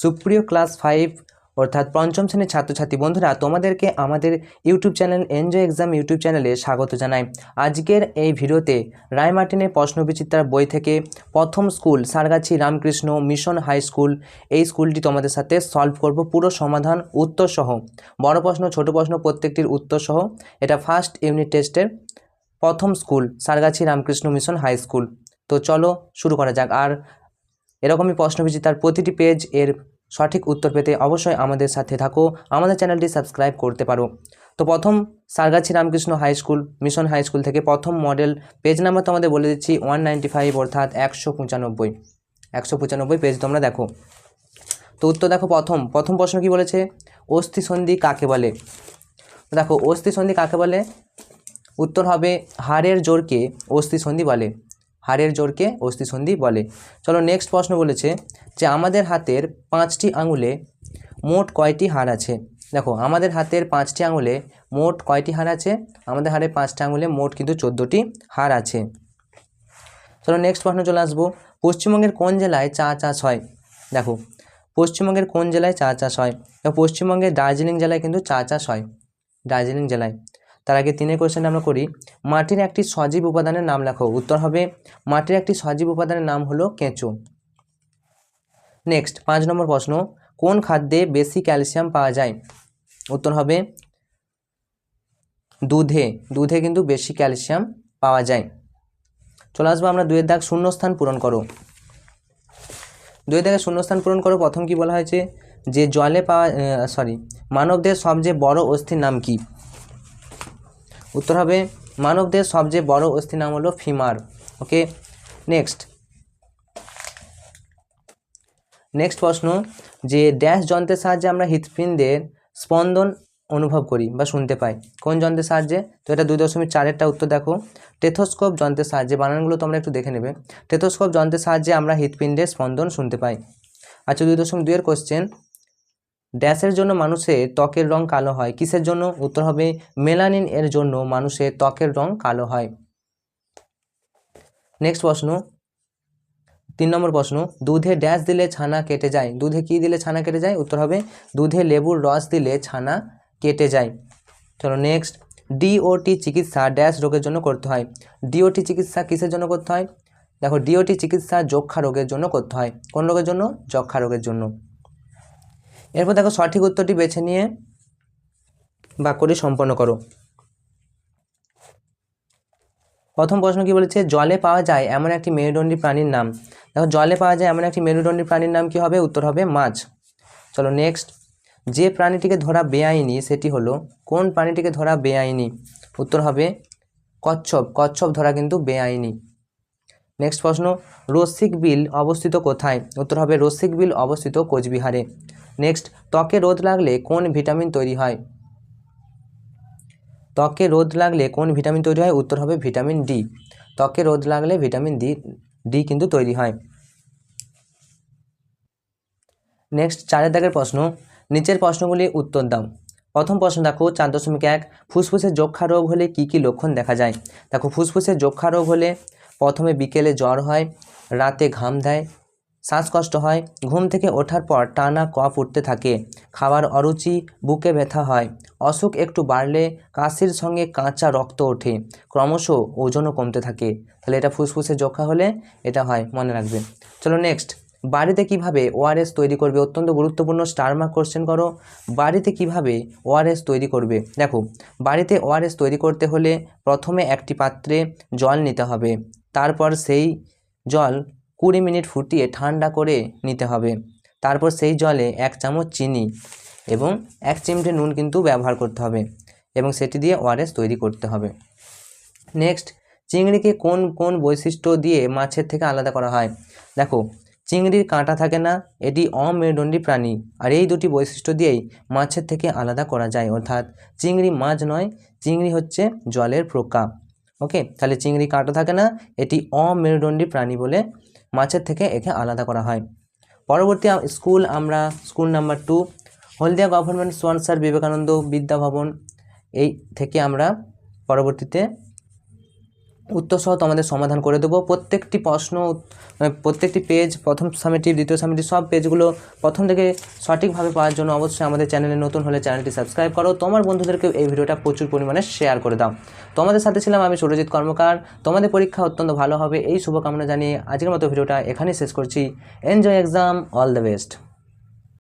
সুপ্রিয় class five অর্থাৎ পঞ্চম শ্রেণির ছাত্রছাত্রী বন্ধুরা, তোমাদেরকে আমাদের YouTube channel enjoy exam YouTube চ্যানেলে স্বাগত জানাই। আজকের এই ভিডিওতে রায়মার্টিনের প্রশ্নবিচিত্রার বই থেকে প্রথম school Sargachhi Ramakrishna mission high school, এই স্কুলটি তোমাদের সাথে সলভ করব পুরো সমাধান উত্তর সহ। বড় প্রশ্ন, ছোট প্রশ্ন, প্রত্যেকটির উত্তর সহ। এটা ফার্স্ট ইউনিট টেস্টের প্রথম school, Sargachhi Ramakrishna mission high school. তো চলো শুরু করা যাক। আর এরকমই প্রশ্নবিচিতার প্রতিটি পেজ এর সঠিক উত্তর পেতে অবশ্যই আমাদের সাথে থাকো, আমাদের চ্যানেলটি সাবস্ক্রাইব করতে পারো। তো প্রথম Sargachhi Ramakrishna high school, mission high school থেকে প্রথম মডেল, পেজ নাম্বার তোমাদের বলে দিচ্ছি ওয়ান নাইনটি ফাইভ অর্থাৎ একশো পঁচানব্বই। একশো পঁচানব্বই পেজ তোমরা দেখো। তো উত্তর দেখো প্রথম প্রথম প্রশ্ন কি বলেছে? অস্থি সন্ধি কাকে বলে? দেখো, অস্থি সন্ধি কাকে বলে? উত্তর হবে হাড়ের জোরকে অস্থি সন্ধি বলে। হাড়ের জোরকে অস্থি সন্ধি বলে। চলো নেক্সট প্রশ্ন বলেছে যে আমাদের হাতের পাঁচটি আঙুলে মোট কয়টি হাড় আছে? দেখো, আমাদের হাতের পাঁচটি আঙুলে মোট কয়টি হাড় আছে? আমাদের হাড়ের পাঁচটি আঙুলে মোট কিন্তু চোদ্দোটি হাড় আছে। চলো নেক্সট প্রশ্ন চলে আসব। পশ্চিমবঙ্গের কোন জেলায় চা চাষ হয়? দেখো, পশ্চিমবঙ্গের কোন জেলায় চা চাষ হয়? পশ্চিমবঙ্গের দার্জিলিং জেলায় কিন্তু চা চাষ হয়। দার্জিলিং জেলায়। তার আগে তিনের কোয়েশ্চেন আমরা করি। মাটির একটি সজীব উপাদানের নাম লেখো। উত্তর হবে, মাটির একটি সজীব উপাদানের নাম হলো কেঁচো। নেক্সট পাঁচ নম্বর প্রশ্ন, কোন খাদ্যে বেশি ক্যালসিয়াম পাওয়া যায়? উত্তর হবে, দুধে। দুধে কিন্তু বেশি ক্যালসিয়াম পাওয়া যায়। চলে আসব আমরা দুয়ের দাগ শূন্যস্থান পূরণ করো। দুয়ের দাগে শূন্যস্থান পূরণ করো, প্রথম কি বলা হয়েছে? যে জলে পাওয়া সরি মানবদের সবচেয়ে বড় অস্থির নাম কি? উত্তর হবে মানবদের সবচেয়ে বড় অস্থির নাম হলো ফিমার। ওকে, নেক্সট। নেক্সট প্রশ্ন, যে ড্যাশ যন্ত্রের সাহায্যে আমরা হৃৎপিণ্ডের স্পন্দন অনুভব করি বা শুনতে পাই। কোন যন্ত্রের সাহায্যে? তো এটা দুই দশমিক চারেরটা উত্তর দেখো। টেথোস্কোপ যন্ত্রের সাহায্যে, বানানগুলো তোমরা একটু দেখে নেবে। টেথোস্কোপ যন্ত্রের সাহায্যে আমরা হৃৎপিণ্ডের স্পন্দন শুনতে পাই। আচ্ছা দুই দশমিক দুইয়ের কোশ্চেন ড্যাশের জন্য মানুষের ত্বকের রং কালো হয়। কিসের জন্য? উত্তর হবে, মেলানিন এর জন্য মানুষের ত্বকের রং কালো হয়। নেক্সট প্রশ্ন। তিন নম্বর প্রশ্ন, দুধে ড্যাশ দিলে ছানা কেটে যায়। দুধে কি দিলে ছানা কেটে যায়? উত্তর হবে, দুধে লেবুর রস দিলে ছানা কেটে যায়। চলো নেক্সট ডিওটি চিকিৎসা ড্যাশ রোগের জন্য করতে হয়। ডিওটি চিকিৎসা কিসের জন্য করতে হয়? দেখো ডিওটি চিকিৎসা যক্ষা রোগের জন্য করতে হয়। কোন রোগের জন্য? যক্ষা রোগের জন্য। এরপর দেখো সঠিক উত্তরটি বেছে নিয়ে বাক্যটি সম্পন্ন করো। প্রথম প্রশ্ন কি বলেছে? জলে পাওয়া যায় এমন একটি মেরুদণ্ডী প্রাণীর নাম। দেখো, জলে পাওয়া যায় এমন একটি মেরুদণ্ডী প্রাণীর নাম কি হবে? উত্তর হবে মাছ। চলো নেক্সট যে প্রাণীটিকে ধরা বেআইনি সেটি হলো, কোন প্রাণীটিকে ধরা বেআইনি? উত্তর হবে কচ্ছপ। কচ্ছপ ধরা কিন্তু বেআইনি। নেক্সট প্রশ্ন, রসিক বিল অবস্থিত কোথায়? উত্তর হবে রসিক বিল অবস্থিত কোচবিহারে। নেক্সট ত্বকে রোদ লাগলে কোন ভিটামিন তৈরি হয়? ত্বকে রোদ লাগলে কোন ভিটামিন তৈরি হয়? উত্তর হবে ভিটামিন ডি। ত্বকে রোদ লাগলে ভিটামিন ডি ডি কিন্তু তৈরি হয়। নেক্সট চারের দাগের প্রশ্ন। নিচের প্রশ্নগুলি উত্তর দাও। প্রথম প্রশ্ন দেখো, চার দশমিক এক। ফুসফুসের যক্ষা রোগ হলে কি কি লক্ষণ দেখা যায়? দেখো, ফুসফুসের যক্ষা রোগ হলে প্রথমে বিকেলে জ্বর হয়, রাতে ঘাম দেয় শ্বাসকষ্ট হয়, ঘুম থেকে ওঠার পর টানা কফ উঠতে থাকে, খাবার অরুচি, বুকে ব্যথা হয়, অসুখ একটু বাড়লে কাশির সঙ্গে কাঁচা রক্ত ওঠে, ক্রমশ ওজনও কমতে থাকে। তাহলে এটা ফুসফুসে যক্ষা হলে এটা হয়, মনে রাখবে। চলো নেক্সট বাড়িতে কীভাবে ওআরএস তৈরি করবে? অত্যন্ত গুরুত্বপূর্ণ স্টারমার্ক কোশ্চেন করো। বাড়িতে কীভাবে ওআরএস তৈরি করবে? দেখো, বাড়িতে ওআরএস তৈরি করতে হলে প্রথমে একটি পাত্রে জল নিতে হবে, তারপর সেই জল কুড়ি মিনিট ফুটিয়ে ঠান্ডা করে নিতে হবে। তারপর সেই জলে এক চামচ চিনি এবং এক চিমটে নুন কিন্তু ব্যবহার করতে হবে এবং সেটি দিয়ে ওআরএস তৈরি করতে হবে। নেক্সট চিংড়িকে কোন কোন বৈশিষ্ট্য দিয়ে মাছের থেকে আলাদা করা হয়? দেখো, চিংড়ির কাঁটা থাকে না, এটি অমেরুদণ্ডী প্রাণী, আর এই দুটি বৈশিষ্ট্য দিয়েই মাছের থেকে আলাদা করা যায়। অর্থাৎ, চিংড়ি মাছ নয়, চিংড়ি হচ্ছে জলের প্রকা ওকে তাহলে চিংড়ি কাঁটা থাকে না, এটি অমেরুদণ্ডী প্রাণী বলে মাছের থেকে একে আলাদা করা হয়। পরবর্তী স্কুল আমরা school number two Haldia government সোয়ানসার Vivekananda Vidyabhavan এই থেকে আমরা পরবর্তীতে উত্তর সহ তোমাদের সমাধান করে দেবো। প্রত্যেকটি প্রশ্ন প্রত্যেকটি পেজ প্রথম সামেটিভ দ্বিতীয় সামেটিভ সব পেজগুলো প্রথম থেকে সঠিকভাবে পাওয়ার জন্য অবশ্যই আমাদের চ্যানেলে নতুন হলে চ্যানেলটি সাবস্ক্রাইব করো। তোমার বন্ধুদেরকে এই ভিডিওটা প্রচুর পরিমাণে শেয়ার করে দাও। তোমাদের সাথে ছিলাম আমি সুরজিৎ কর্মকার। তোমাদের পরীক্ষা অত্যন্ত ভালো হবে। এই শুভকামনা জানিয়ে আজকের মতো ভিডিওটা এখানেই শেষ করছি। Enjoy exam all the best